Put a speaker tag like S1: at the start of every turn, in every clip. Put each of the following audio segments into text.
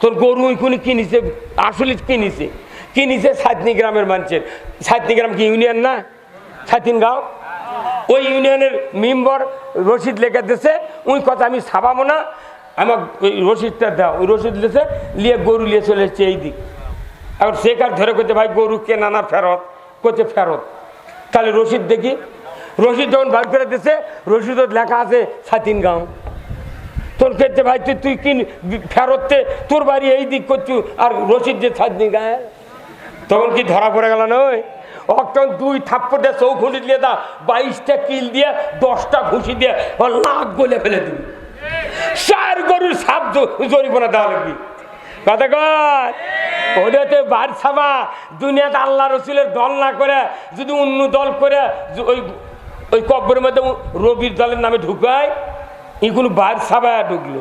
S1: তোর গরু ওইখানে কিনিছে, আসলে কিনিছে। কিনিছে সাতনি গ্রামের মানুষের। সাতনি গ্রাম কি ইউনিয়ন না? সাতিন গাঁও? ওই ইউনিয়নের মেম্বার রশিদ লেখা দিছে ওই কথা আমি ছাপাবো না। আমার ওই রসিদটা দাও। ওই রসিদ লিখে লিয়ে গরু নিয়ে চলে এসছে এই দিক। এখন সে কার ধরে করতে ভাই, গরু কেনা না, ফেরত। করতে ফেরত। তাহলে রসিদ দেখি। রসিদ যখন বার করে দিছে রসিদত লেখা আছে সাতিন গাঁও। তোর ক্ষেত্রে ভাই, তুই তুই কিন ফেরতে তোর বাড়ি এই দিক করছু? আর রসিদ যে সাতনি গায়ে তখন কি ধরা পড়ে গেল নয় তখন দুই থাপ্পড় দিয়ে চৌখুনি দিয়ে দা, বাইশটা কিল দিয়ে, দশটা ঘুষি দিয়ে ওর নাক গলে ফেলে দিবি। চার গরুর সাপ জরিমানা দেওয়া লাগবি। কথা কর ওটাতে বার ছাবা দুনিয়াতে আল্লাহ রসুলের দল না করে, যদি অন্য দল করে ওই ওই কব্বরের মধ্যে রবির দলের নামে ঢুকায় এগুলো বার ছাবা ঢুকলো।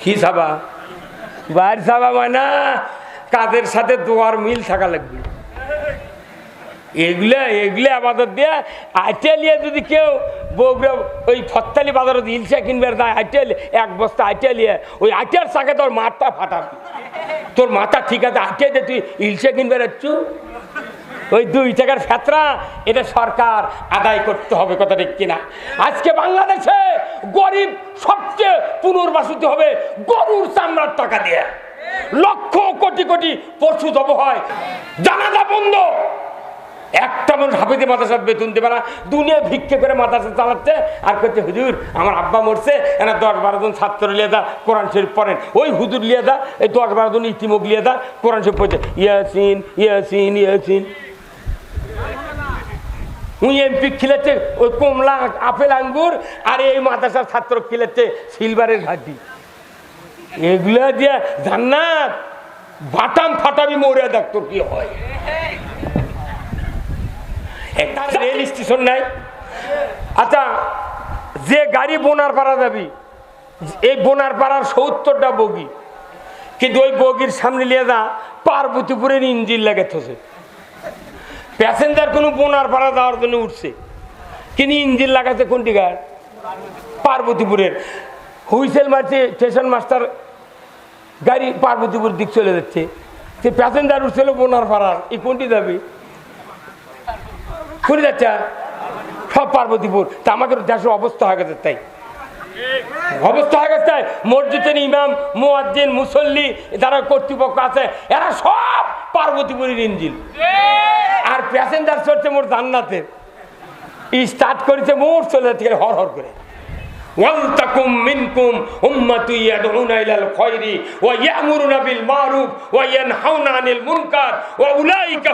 S1: কি ছাবা বার ছাবা মানে কাদের সাথে দোয়ার মিল থাকা লাগবে। এগুলা এগুলা আবাদত দিয়ে আইটিয়ালিয়া যদি কেউ বগুড়া ওই ফত্তালি বাজারত ইলসা কিনবে তাই আইটিয়াল এক বস্তা আইটিয়ালিয়া ওই আইটিয়ার চাকে তোর মাথা ফাটাবি। তোর মাথা ঠিক আছে আইটিয়া দিয়ে তুই ইলসা কিনবে রাচ্ছু ওই দুই টাকার ফেতরা, এটা সরকার আদায় করতে হবে, কথা ঠিক কিনা? আজকে বাংলাদেশে গরিব সবচেয়ে পুনর্বাসিত হবে গরুর চামড়ার টাকা দিয়ে। লক্ষ কোটি কোটি পশু জব হয়, জানাজা বন্ধ। একটা মানুষ হাফিজে মাদ্রাসা বেতন দেবে না দুনিয়া ভিক্ষে করে মাদ্রাসা চালাচ্ছে, আর করছে হুজুর, আমার আব্বা মরছে, এনা দশ বারো জন ছাত্র লিয়ে দা কোরআন শরীফ পড়েন। ওই হুজুর লিয়ে দা এই দশ বারো জন ইতিমুখ লিয়ে দা কোরআন শরীফ পড়ছে, ইয়াসিন ইয়াসিন ইয়াসিন। উই এমপি খেলেছে ওই কমলা আপেল আঙ্গুর আর এই মাদ্রাসার ছাত্র খেলেছে সিলভারের ঘাটি এগুলা দিয়ে জান্নাত। বাটাম ফাটাবি মরে দেখ তোর কি হয়। রেল স্টেশন নাই। আচ্ছা যে গাড়ি বোনার পাড়া যাবি এই বোনার পাড়ার সত্তরটা বগি। কিন্তু ওই বগির সামনে নিয়ে যা পার্বতীপুরের ইঞ্জিন লাগাতেছে প্যাসেঞ্জার কোনো বোনার পাড়া যাওয়ার জন্য উঠছে। কিন্তু ইঞ্জিন লাগাচ্ছে কোনটি গাড় পার্বতীপুরের। হুইসেল মারছে, স্টেশন মাস্টার গাড়ি পার্বতীপুর দিক চলে যাচ্ছে। সে প্যাসেঞ্জার উঠছিল বোনার পাড়ার এই কোনটি যাবে কোনটি যাচ্ছে? সব পার্বতীপুর। তা আমাদের দেশের অবস্থা হয়ে গেছে তাই। অবস্থা গেছে। তাই মসজিদের ইমাম, মুয়াজ্জিন, মুসল্লি যারা কর্তৃপক্ষ আছে, এরা সব পার্বতীপুরের ইঞ্জিন। আর প্যাসেঞ্জার চড়ছে মোর জান্নাতে। স্টার্ট করেছে মোর চলে হর হর করে। মিনকুম আনিল উলাইকা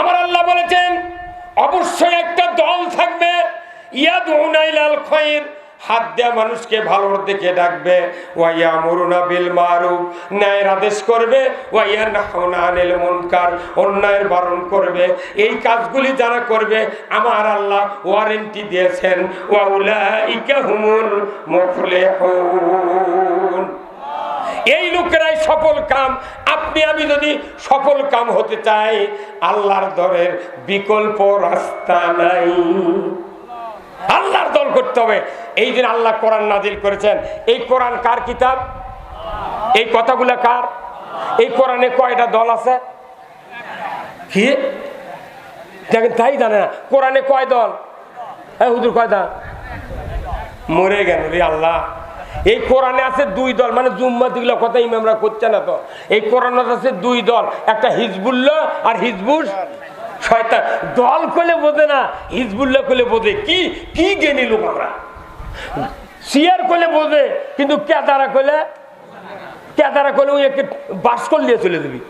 S1: আমার আল্লাহ বলেছেন অবশ্যই একটা দল থাকবে। ইয়াদউনা ইলাল খায়র হাত দেয়া মানুষকে ভালোর দিকে ডাকবে। ওয়াইয়া মরুনা বিল মারুফ। ন্যায়ের আদেশ করবে। ওয়াইয়া নাহনা আনিল মুনকার। অন্যায়ের বারণ করবে। এই কাজগুলি যারা করবে, আমার আল্লাহ ওয়ারেন্টি দিয়েছেন। ওয়াউলাইকা হুমুল মুফলিহুন। এই লোকেরাই সফল কাম। আপনি, আমি যদি সফল কাম হতে চাই, আল্লাহর দরের বিকল্প রাস্তা নাই। আল্লাহর দল করতে হবে। এই দিন আল্লাহ কোরআন নাজিল করেছেন। এই কোরআন কার কিতাব? এই কথাগুলো কার? এই কোরআনে কয়টা দল আছে? কি? দেখেন, তাই জানে না। কোরআনে কয় দল? হ্যাঁ হুজুর, কয় দল? মরে গেল রে আল্লাহ। এই কোরআনে আছে দুই দল মানে জুম্মাতিগুলো কথা ইমামরা করছে না তো। এই কোরআনে আছে দুই দল, একটা হিজবুল্লাহ আর হিজবুল শয়তান। দল করলে বোঝে না, হিজবুল্লাহ করলে বোঝে। কি কি জ্ঞানী লোক আমরা? সিয়ার করলে বোঝে, কিন্তু কেদারা করলে কেদারা করলে ওই একটা বাসকল নিয়ে চলে দিবি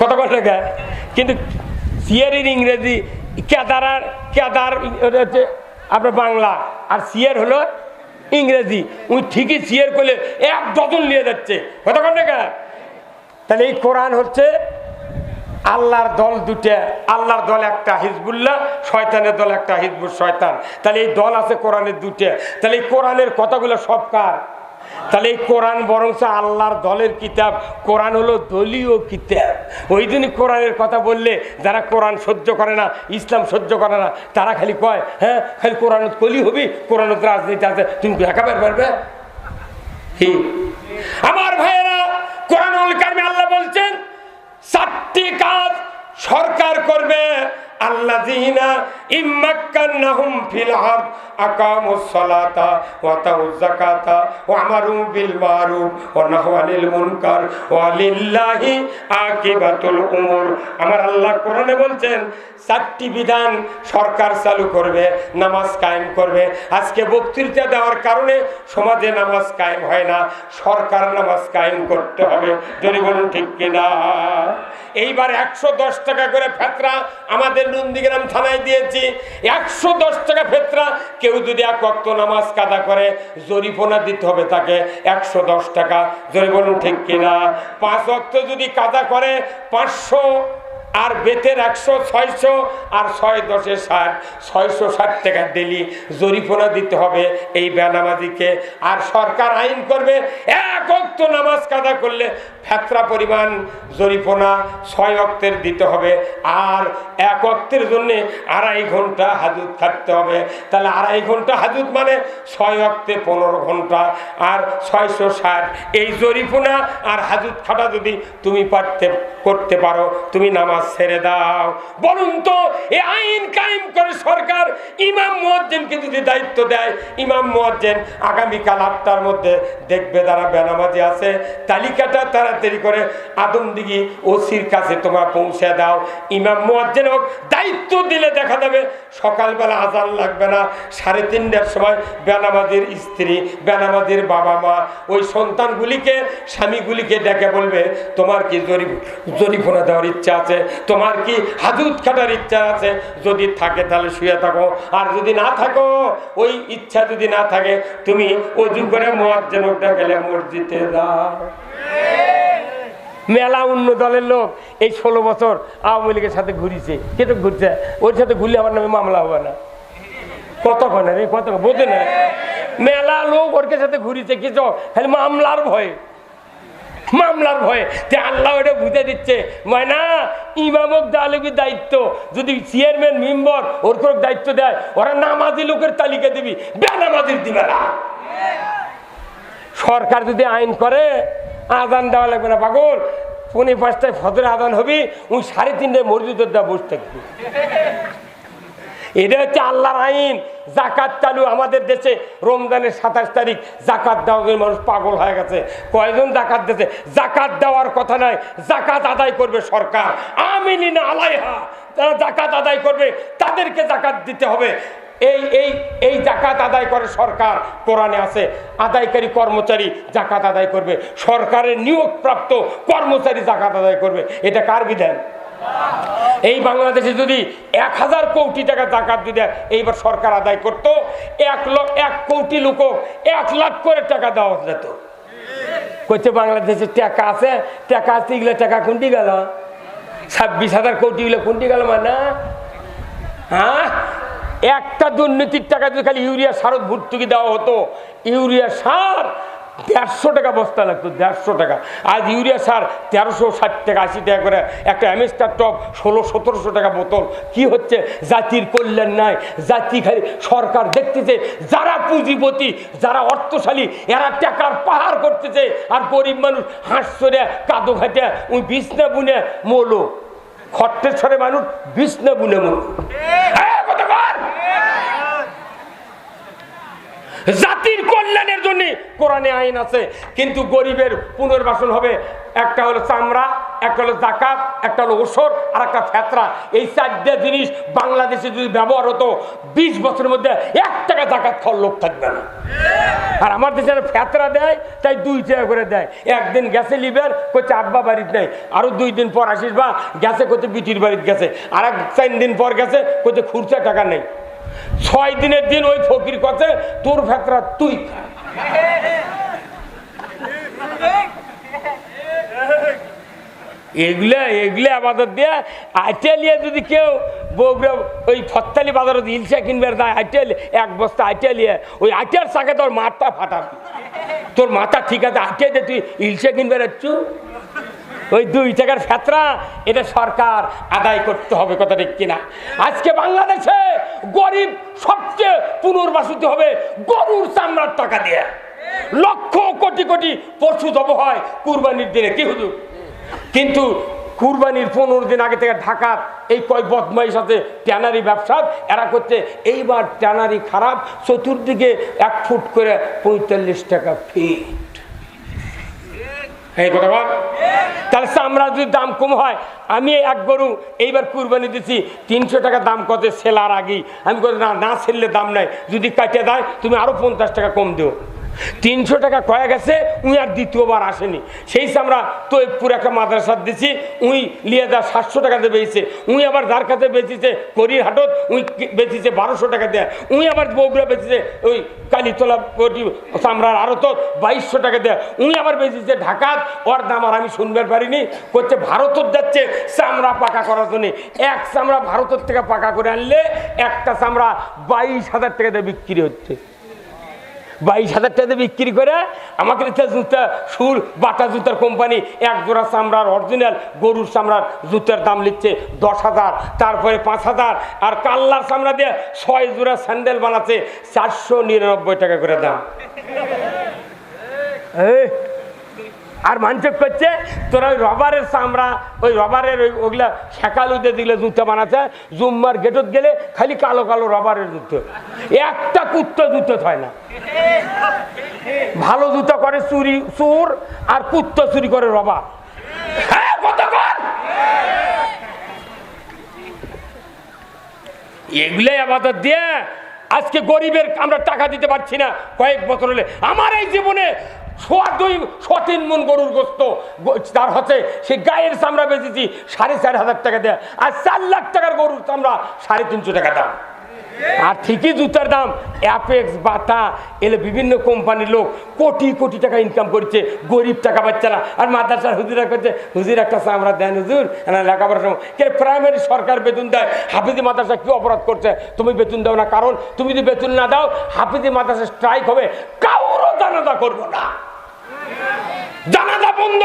S1: কথা কথা কিন্তু সিয়ারের ইংরেজি কেদারার কেদার হচ্ছে আপনার বাংলা, আর সিয়ার হলো ইংরেজি। উনি ঠিকই চিয়ার করলে এক ডজন নিয়ে যাচ্ছে। কথা না কেন? তাহলে এই কোরআন হচ্ছে আল্লাহর দল দুটা আল্লাহর দল একটা হিজবুল্লাহ, শয়তানের দল একটা হিজবুল শয়তান। তাহলে এই দল আছে কোরআনের দুটা তাহলে এই কোরআনের কথাগুলো সব কার? তাহলে এই কোরআন বরঞ্চ আল্লাহর দলের কিতাব, কোরআন হলো দলীয় কিতাব। ওই দিনই কোরআনের কথা বললে যারা কোরআন সহ্য করে না, ইসলাম সহ্য করে না, তারা খালি কয় হ্যাঁ খালি কোরআন কলি হবি, কোরআন রাজনীতি আছে, তুমি একাবার পারবে? আমার ভাইয়েরা, কোরআনুল কারিমে আল্লাহ বলছেন, চারটি কাজ সরকার করবে। সালাতা আমারু বিল ওয়া লিল্লাহি আমার আল্লাহ কোরআনে বলছেন, চারটি বিধান সরকার চালু করবে, নামাজ কায়েম করবে। আজকে বক্তৃতা দেওয়ার কারণে সমাজে নামাজ কায়েম হয় না, সরকার নামাজ কায়েম করতে হবে। যদি বলুন ঠিক কিনা? এইবার একশো দশ টাকা করে ফেতরা আমাদের নন্দীগ্রাম থানায় দিয়েছি। একশো দশ টাকা ফেতরা। কেউ যদি এক অক্ত নামাজ কাদা করে জরিপনা দিতে হবে তাকে একশো দশ টাকা। বলুন, ঠিক কিনা? পাঁচ অক্ত যদি কাদা করে, পাঁচশো আর বেতের একশো, ছয়শো আর ছয় দশে ষাট, ছয়শো ষাট টাকা ডেলি জরিপনা দিতে হবে এই বেনামাজিকে। আর সরকার আইন করবে, এক অক্ত নামাজ কাদা করলে ফেতরা পরিমাণ জরিপনা ছয় অক্তের দিতে হবে। আর এক অক্তের জন্যে আড়াই ঘণ্টা হাজুত খাটতে হবে। তাহলে আড়াই ঘণ্টা হাজুত মানে ছয় অক্তে পনেরো ঘণ্টা আর ছয়শো ষাট। এই জরিপনা আর হাজুত খাটা যদি তুমি পারতে, করতে পারো, তুমি নামাজ ছেড়ে দাও। বলুন তো এ আইন কায়েম করে সরকার, ইমাম মুয়াজ্জিনকে যদি দায়িত্ব দেয়, ইমাম মুয়াজ্জিন আগামীকাল আটটার মধ্যে দেখবে তারা বেনামাজি আছে, তালিকাটা তাড়াতাড়ি করে আদমদিঘি ওসির কাছে তোমরা পৌঁছে দাও। ইমাম মুয়াজ্জিন হোক, দায়িত্ব দিলে দেখা যাবে সকালবেলা আজান লাগবে না। সাড়ে তিনটার সময় বেনামাজির স্ত্রী, বেনামাজির বাবা মা ওই সন্তানগুলিকে, স্বামীগুলিকে ডেকে বলবে, তোমার কি জরিপ জরিফোনা দেওয়ার ইচ্ছা আছে? তোমার কি হাজুত খাটার ইচ্ছা আছে? যদি থাকে তাহলে শুয়ে থাকো। আর যদি না থাকো, ওই ইচ্ছা যদি না থাকে, তুমি অজু করে মোয়াজ্জেনকটা গেলে মসজিদে যাও। মেলা অন্য দলের লোক এই ষোলো বছর আওয়ামী লীগের সাথে ঘুরিছে। কেটে ঘুরছে? ওর সাথে ঘুরলে আমার নামে মামলা হবে না। কতক্ষণ রে? কত বোঝে না। মেলা লোক ওর সাথে ঘুরিছে কিছু খালি মামলার ভয়ে। মামলার ভয়ে। যে আল্লাহ এটা বুঝে দিচ্ছে। ময়না ইমামক দালকি দায়িত্ব, যদি চেয়ারম্যান মেম্বার ওর কোনো দায়িত্ব দেয়, ওরা নামাজি লোকের তালিকা দিবি। বেনামাজির দিবে না। সরকার যদি আইন করে আদান দেওয়া লাগবে না, পাগল। পৌনে পাঁচটায় ফজরে আদান হবি ওই সাড়ে তিনটায় মসজিদের দেওয়া বসে থাকবি। এটা হচ্ছে আল্লাহর আইন। জাকাত চালু আমাদের দেশে রমজানের সাতাশ তারিখ। জাকাত জন্য মানুষ পাগল হয়ে গেছে। কয়জন জাকাত দিয়েছে? জাকাত দেওয়ার কথা নয়, জাকাত আদায় করবে সরকার। আমিনি না আলাইহা। যারা জাকাত আদায় করবে, তাদেরকে জাকাত দিতে হবে। এই এই এই জাকাত আদায় করে সরকার, কোরআনে আছে, আদায়কারী কর্মচারী জাকাত আদায় করবে, সরকারের নিয়োগপ্রাপ্ত কর্মচারী জাকাত আদায় করবে, এটা কার বিধান? এই বাংলাদেশে যদি এক হাজার কোটি টাকা জাকাত যদি এইবার সরকার আদায় করত, এক লক্ষ এক কোটি লোক এক লাখ করে টাকা দেওয়া যেত। কইছে, বাংলাদেশে টাকা আছে টাকা আছে, এগুলো টাকা কোনটি গেল? ছাব্বিশ হাজার কোটি গুলো কোনটি গেল মানে? হ্যাঁ? একটা দুর্নীতির টাকা যদি খালি ইউরিয়া সারত ভর্তুকি দেওয়া হতো। ইউরিয়া সার দেড়শো টাকা বস্তা লাগতো, দেড়শো টাকা। আজ ইউরিয়া সার তেরোশো ষাট টাকা, আশি টাকা করে। একটা অ্যামেস্টার টপ, ষোলো সতেরোশো টাকা বোতল। কি হচ্ছে? জাতির কল্যাণ নাই। জাতি খালি সরকার দেখতেছে, যারা পুঁজিপতি, যারা অর্থশালী, এরা টাকার পাহাড় করতেছে। আর গরিব মানুষ হাঁস চড়ে, কাদো ঘাটে ওই বিছনা বুনে মোলো খট্টের ছড়ে মানুষ বিষ্ণু বুনে কতক্ষণ? জাতির কল্যাণের জন্য কোরআনে আইন আছে, কিন্তু গরিবের পুনর্বাসন হবে। একটা হলো চামড়া, একটা হলো জাকাত, একটা হলো ওষর আর একটা ফেতরা। এই চারটা জিনিস বাংলাদেশে যদি ব্যবহার হতো, বিশ বছরের মধ্যে এক টাকা জাকাত খাওয়ার লোক থাকবে না। আর আমার দেশে ফেতরা দেয়, তাই দুই টাকা করে দেয়। একদিন গেছে লিবেন করছে আব্বা বাড়িতে নেই। আরও দুই দিন পর আসিস বা, গেছে করতে বিটির বাড়িতে গেছে। আর এক চার দিন পর গেছে করছে খুরচা টাকা নেই। ছয় দিনের দিন ওই ফকির কথা তোর ফেতরা তুই এগুলা এগুলা আবাদত দিয়া আইটিয়ালিয়া যদি কেউ বগুড়া, ওই ফত্তালি বাজারত ইলসা কিনবার দেয় আইটিয়ালি এক বস্তা আইটিয়ালিয়া ওই আইটিয়ার চাকে তোর মারটা ফাটাবি। তোর মাথা ঠিক আছে দে তুই ইলশে কিনবে রাচ্ছু ওই দুই টাকার ফেতরা, এটা সরকার আদায় করতে হবে, কথা ঠিক কিনা? আজকে বাংলাদেশে গরিব সবচেয়ে পুনর্বাসিত হবে গরুর চামড়ার টাকা দিয়ে। লক্ষ কোটি কোটি পশু জব হয় কুরবানির দিনে, কি হুজুর? কিন্তু কুরবানির পনেরো দিন আগে থেকে ঢাকার এই কয় বদমাই সাথে ট্যানারি ব্যবসা এরা করছে, এইবার ট্যানারি খারাপ, চতুর্দিকে এক ফুট করে পঁয়তাল্লিশ টাকা ফিট। এই কথা বল। তাহলে চামড়া যদি দাম কম হয়। আমি এক গরু এইবার কুরবানি দিছি, তিনশো টাকা দাম কত? সেলার আগেই। আমি না না সেললে দাম নাই। যদি কাটিয়ে দেয়, তুমি আরও পঞ্চাশ টাকা কম দিও। তিনশো টাকা কয়ে গেছে উই আর দ্বিতীয়বার আসেনি। সেই চামড়া তো পুরো একটা মাদ্রাসার দিছি উই লিয়ে দা সাতশো টাকা দিয়ে বেচছে। উই আবার যার কাছে বেচিছে করির হাটত উই বেচিছে বারোশো টাকা দেয়। উই আবার বগুড়া বেঁচেছে ওই কালীতলা চামড়ার আরও তো বাইশশো টাকা দেয়। উনি আবার বেঁচেছে ঢাকাত, ওর দাম আর আমি শুনবার পারিনি। করছে ভারতত যাচ্ছে চামড়া পাকা করার জন্য। এক চামড়া ভারতের থেকে পাকা করে আনলে একটা চামড়া বাইশ হাজার টাকা দিয়ে বিক্রি হচ্ছে। বাইশ হাজার টাকা বিক্রি করে আমাকে জুতা, সুর, বাটা জুতার কোম্পানি, এক জোড়া চামড়ার অরিজিনাল গরুর চামড়ার জুতার দাম লিখছে দশ হাজার, তারপরে পাঁচ হাজার, আর কাল্লার চামড়া দিয়ে ছয় জোড়া স্যান্ডেল বানাচ্ছে চারশো নিরানব্বই টাকা করে দাম। আর মানচক করছে, তোরা ওই রবারের চামড়া, ওই রবারের ওই ওগুলা শেখালুতে দিলে জুতো বানাচ্ছে, জুম্মার গেটত গেলে খালি কালো কালো রবারের জুতো। একটা কুত্তো জুতো হয় না। ভালো জুতো করে চুরি, চুর, আর কুত্তো চুরি করে রবার। এগুলোই আবাদত দিয়ে আজকে গরিবের আমরা টাকা দিতে পারছি না কয়েক বছর হলে। আমার এই জীবনে সোয়া দুই সতিন মন গরুর গোস্ত তার হচ্ছে সে গায়ের চামড়া বেঁচেছি, সাড়ে চার হাজার টাকা দেয়। আর চার লাখ টাকার গরুর চামড়া সাড়ে তিনশো টাকা দাম। আর ঠিকই জুতার দাম অ্যাপেক্স বাতা এলে বিভিন্ন কোম্পানির লোক কোটি কোটি টাকা ইনকাম করছে, গরিব টাকা বাচ্চারা। আর মাদ্রাসার হুজুরা করছে হুজুর, একটা চামড়া দেন হুজুর লেখাপড়ার সময়। কে প্রাইমারি সরকার বেতন দেয়, হাফিজি মাদ্রাসা কি অপরাধ করছে? তুমি বেতন দাও না, কারণ তুমি যদি বেতন না দাও, হাফিজি মাদ্রাসা স্ট্রাইক হবে। কাউরও জানাজা করব না। জানাজা বন্ধ।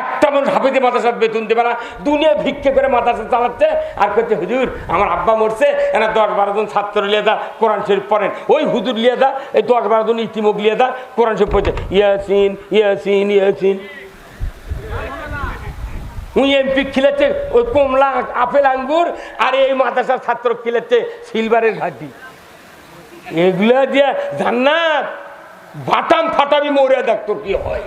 S1: একটা মানুষ হাফিজে মাদ্রাসার বেতন দেবে না। দুনিয়া ভিক্ষে করে মাদ্রাসা চালাচ্ছে আর করছে হুজুর, আমার আব্বা মরছে, এনা দশ বারো জন ছাত্র লিয়ে দা কোরআন শরীফ পড়েন। ওই হুজুর লিয়ে দা এই দশ বারো জন ইতিমুখ লিয়ে দা কোরআন শরীফ পড়ছে, ইয়াসিন ইয়াসিন ইয়াসিন। উই এমপি খেলেছে ওই কমলা আপেল আঙ্গুর আর এই মাদ্রাসার ছাত্র খেলেছে সিলভারের ঘাটি এগুলা দিয়ে জান্নাত, বাটাম ফাটাবি মরে দেখ তোর কি হয়।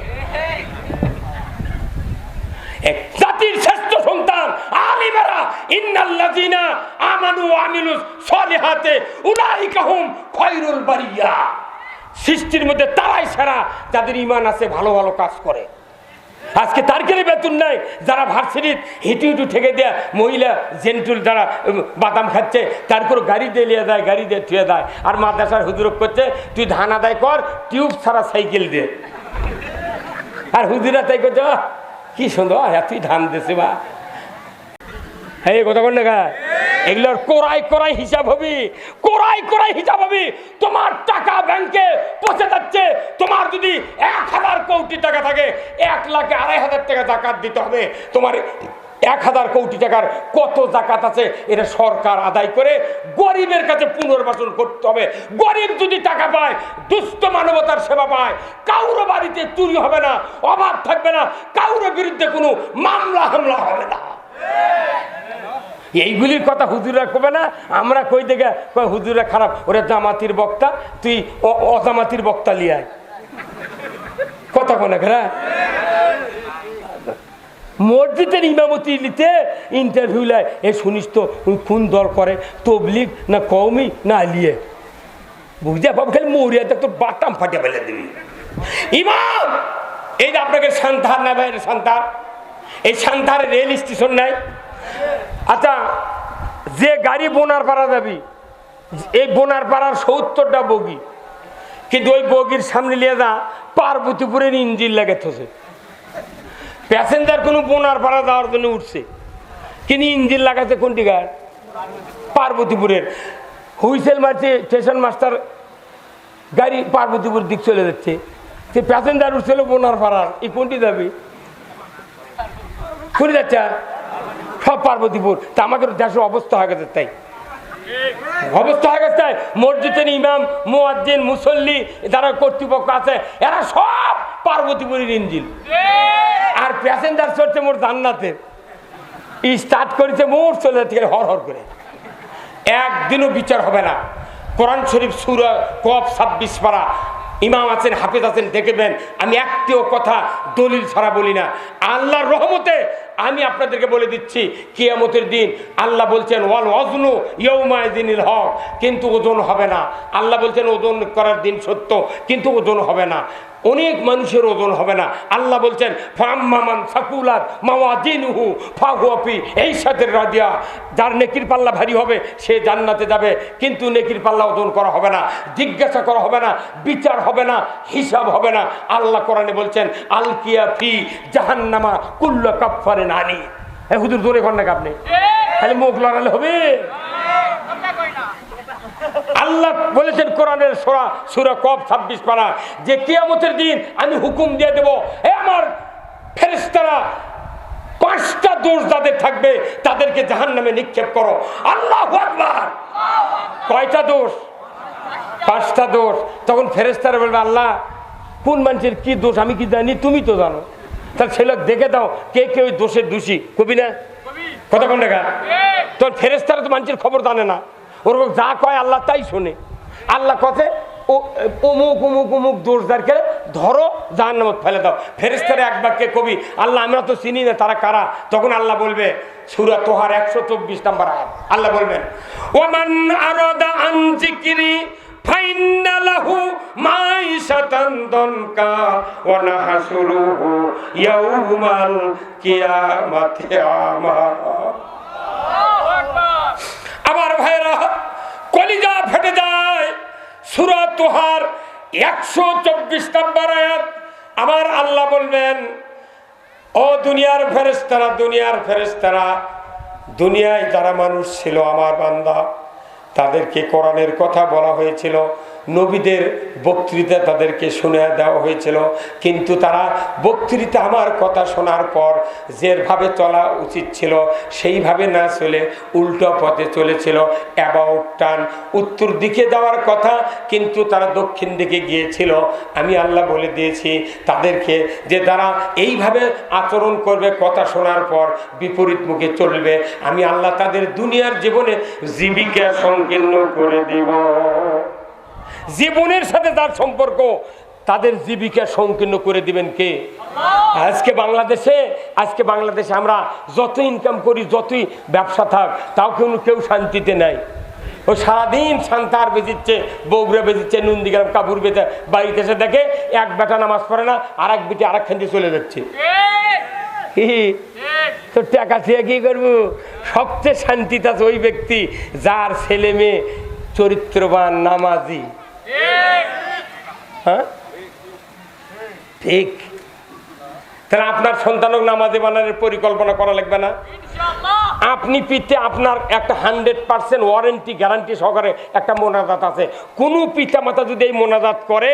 S1: এক জাতির শ্রেষ্ঠ সন্তান আলিমেরা ইন্নাল্লাযিনা আমানু আমিলুস সলিহাতে উলাইকা হুম খায়রুল বারিয়া। সৃষ্টির মধ্যে তারাই সেরা যাদের ইমান আছে ভালো ভালো কাজ করে। আজকে তার গেলে বেতন নাই যারা ভার্সিটির হিটু হিটু ঠেকে দেয় মহিলা জেন্টুল যারা বাদাম খাচ্ছে তার করে গাড়ি দিয়ে লিয়ে দেয় গাড়ি দিয়ে থুয়ে দেয়। আর মাদ্রাসার হুজুরক করছে তুই ধান আদায় কর টিউব ছাড়া সাইকেল দে। আর হুজুরা তাই করছে "আহ, কি সুন্দর এতই ধান দিছে বা। হ্যাঁ এই কথা বল না এগুলোর কোরাই কোরাই হিসাব হবি কোরাই কোরাই হিসাব হবি। তোমার টাকা ব্যাংকে পচে যাচ্ছে। তোমার যদি এক হাজার কোটি টাকা থাকে, এক লাখে আড়াই হাজার টাকা জাকাত দিতে হবে। তোমার এক হাজার কোটি টাকার কত জাকাত আছে, এটা সরকার আদায় করে গরিবের কাছে পুনর্বাসন করতে হবে। গরিব যদি টাকা পায়, দুস্থ মানবতার সেবা পায়, কাউরো বাড়িতে চুরি হবে না, অভাব থাকবে না, কাউরো বিরুদ্ধে কোনো মামলা হামলা হবে না। এইগুলির কথা হুজুরা কবে না? আমরা কই দেখে হুজুরা খারাপ, ওরা জামাতির বক্তা, তুই অজামাতির বক্তা লিয়ায়। কথা কোনে ঘেরা মসজিদের ইমামতি নিতে ইন্টারভিউ লাই এ শুনিস তো কোন দল করে? তবলিগ না কৌমি না আলিয়ে? বুঝতে পাব খালি মরিয়া তো বাটাম ফাটে ফেলে দিবি। ইমাম! এই যে আপনাকে সান্তার না ভাই সান্তার এই সান্তার রেল স্টেশন নাই আচ্ছা যে গাড়ি বোনার পাড়া যাবি, এই বোনার পাড়ার সত্তরটা বগি। কিন্তু ওই বগির সামনে নিয়ে যা, পার্বতীপুরের ইঞ্জিন লাগাতেছে প্যাসেঞ্জার কোনো বোনার পাড়া যাওয়ার জন্য উঠছে। কিন্তু ইঞ্জিন লাগাচ্ছে কোনটি গাড় পার্বতীপুরের। হুইসেল মারছে, স্টেশন মাস্টার গাড়ি পার্বতীপুর দিক চলে যাচ্ছে। সে প্যাসেঞ্জার উঠছিল বোনার পাড়ার এই কোনটি যাবে কোনটি যাচ্ছে? সব পার্বতীপুর। তা আমাদের দেশের অবস্থা হয়ে গেছে তাই। অবস্থা গেছে। তাই মসজিদের ইমাম, মুয়াজ্জিন, মুসল্লি যারা কর্তৃপক্ষ আছে, এরা সব পার্বতীপুরের ইঞ্জিল আর প্যাসেঞ্জার চড়ছে মোর জান্নাতের স্টার্ট করেছে মোর চলে যাচ্ছে হর হর করে। একদিনও বিচার হবে না। কোরআন শরীফ সুরা কপ ছাব্বিশ পারা। ইমাম আছেন, হাফিজ আছেন দেখবেন আমি একটিও কথা দলিল ছাড়া বলি না। আল্লাহর রহমতে আমি আপনাদেরকে বলে দিচ্ছি, কিয়ামতের দিন আল্লাহ বলছেন, ওয়াল অজনু ইয়ৌমায়দিনিল হক। কিন্তু ওজন হবে না। আল্লাহ বলছেন, ওজন করার দিন সত্য, কিন্তু ওজন হবে না। অনেক মানুষের ওজন হবে না। আল্লাহ বলছেন ফাম্মামান এই সাথে রাদিয়া যার নেকির পাল্লা ভারী হবে সে জান্নাতে যাবে কিন্তু নেকির পাল্লা ওজন করা হবে না জিজ্ঞাসা করা হবে না বিচার হবে না হিসাব হবে না। আল্লাহ কোরআনে বলছেন আলকিয়া ফি জাহান্নামা কুল্লা কাফারে নানি এ হুজুর জোরে কর না আপনি? খালি মুখ লড়ালে হবে। আল্লাহ বলেছেন কোরআনের সোরা সুরা কব ছাব্বিশ পারা যে কিয়ামতের দিন আমি হুকুম দিয়ে দেব হে আমার ফেরেস্তারা পাঁচটা দোষ যাদের থাকবে তাদেরকে জাহান নামে নিক্ষেপ করো। আল্লাহ আকবার! কয়টা দোষ? পাঁচটা দোষ। তখন ফেরেস্তারা বলবে আল্লাহ কোন মানুষের কি দোষ আমি কি জানি তুমি তো জানো। তাহলে ছেলে দেখে দাও কে কে ওই দোষের দোষী কবি না? কথা কোন দেখা তোর ফেরেস্তারা তো মানুষের খবর জানে না। ওরকম যা কয় আল্লাহ তাই শোনে। আল্লাহ কথে অমুক অমুক অমুক দোষদারকে ধরো জাহান নামত ফেলে দাও। ফেরেস্তারা এক বাক্যে কবি, আল্লাহ আমরা তো চিনি না, তারা কারা? তখন আল্লাহ বলবে, সুরা তোহার একশো চব্বিশ নাম্বার আয়াত। আল্লাহ বলবেন ওমান আরদা আনজিকিরি ফাইন্না লাহু মাইশাতান দনকা ওয়া নাহশুরুহু ইয়াউমাল কিয়ামাতি আমা। আমার ভাইরা কলিজা ফেটে যায়। সুরা তোহার একশো চব্বিশ নম্বর আমার আল্লাহ বলবেন, ও দুনিয়ার ফেরেস্তারা দুনিয়ার ফেরেস্তারা দুনিয়ায় যারা মানুষ ছিল আমার বান্দা, তাদেরকে কোরআনের কথা বলা হয়েছিল। নবীদের বক্তৃতা তাদেরকে শুনে দেওয়া হয়েছিল। কিন্তু তারা বক্তৃতা আমার কথা শোনার পর যেভাবে চলা উচিত ছিল, সেইভাবে না চলে উল্টো পথে চলেছিল অ্যাবাউট টান উত্তর দিকে যাওয়ার কথা কিন্তু তারা দক্ষিণ দিকে গিয়েছিল। আমি আল্লাহ বলে দিয়েছি তাদেরকে যে তারা এইভাবে আচরণ করবে, কথা শোনার পর বিপরীত মুখে চলবে। আমি আল্লাহ তাদের দুনিয়ার জীবনে জীবিকা সংকীর্ণ করে দিব। জীবনের সাথে যার সম্পর্ক, তাদের জীবিকা সংকীর্ণ করে দিবেন কে? আজকে বাংলাদেশে আজকে বাংলাদেশে আমরা যত ইনকাম করি, যতই ব্যবসা থাক, তাও কেউ কেউ শান্তিতে নাই। ও সারাদিন শান্তার বেজিচ্ছে, বৌগুড়া বেজিচ্ছে, নন্দীগ্রাম, কাপুর বেচে বাড়িতে এসে দেখে এক বেটা নামাজ পড়ে না আর এক বেটি আর এক দিয়ে চলে যাচ্ছে। তো টাকা কি করব? সবচেয়ে শান্তিতে আছে ওই ব্যক্তি, যার ছেলে মেয়ে চরিত্রবান, নামাজি। হ্যাঁ? ঠিক। তাহলে আপনার সন্তানক নামাজি বানানোর পরিকল্পনা করা লাগবে না? আপনি পিতে আপনার একটা হান্ড্রেড পার্সেন্ট ওয়ারেন্টি গ্যারান্টি সহকারে একটা মোনাজাত আছে। কোনো পিতা মাতা যদি এই মোনাজাত করে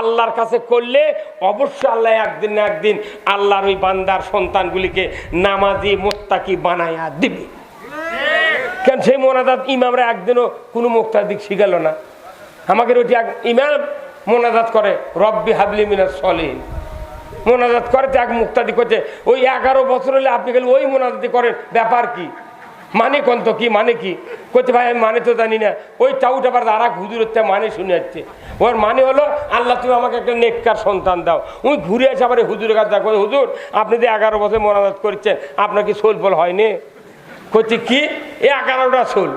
S1: আল্লাহর কাছে করলে অবশ্যই আল্লাহ একদিন না একদিন আল্লাহর ওই বান্দার সন্তানগুলিকে নামাজি মোত্তাকি বানায়া দিবে। কেন সেই মোনাজাত ইমামরা একদিনও কোনো মুক্তাদিক শিখালো না? আমাকে ওইটি এক ইমাম মোনাজাত করে, রব্বি হাবলি মিনাস সলিন মোনাজাত করে তো এক মুক্তাদি করছে। ওই এগারো বছর হলে আপনি গেলে ওই মোনাজাতি করেন, ব্যাপার কি? মানে কোন তো কি মানে কি? করতে ভাই, আমি মানে তো জানি না। ওই টাউট আবার আর এক হুজুর হচ্ছে মানে শুনে যাচ্ছে ওর মানে হলো, আল্লাহ, তুমি আমাকে একটা নেককার সন্তান দাও। উনি ঘুরে আসে আবার হুজুরের কাছে দেখো হুজুর, আপনি যে এগারো বছর মোনাজাত করছেন, আপনার কি সোল ফল হয়নি? করছে কি? এগারোটা সোল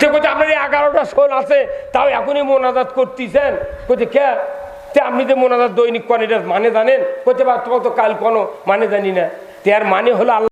S1: তো আপনার এই এগারোটা শোল আছে, তাও এখনই মোনাজাত করতেছেন? বলছে, কে? তে আপনি যে মোনাজাত দৈনিক এটা মানে জানেন? কোথায় বা তোমার তো কাল কোনো মানে জানি না। তে আর মানে হলো আল্লাহ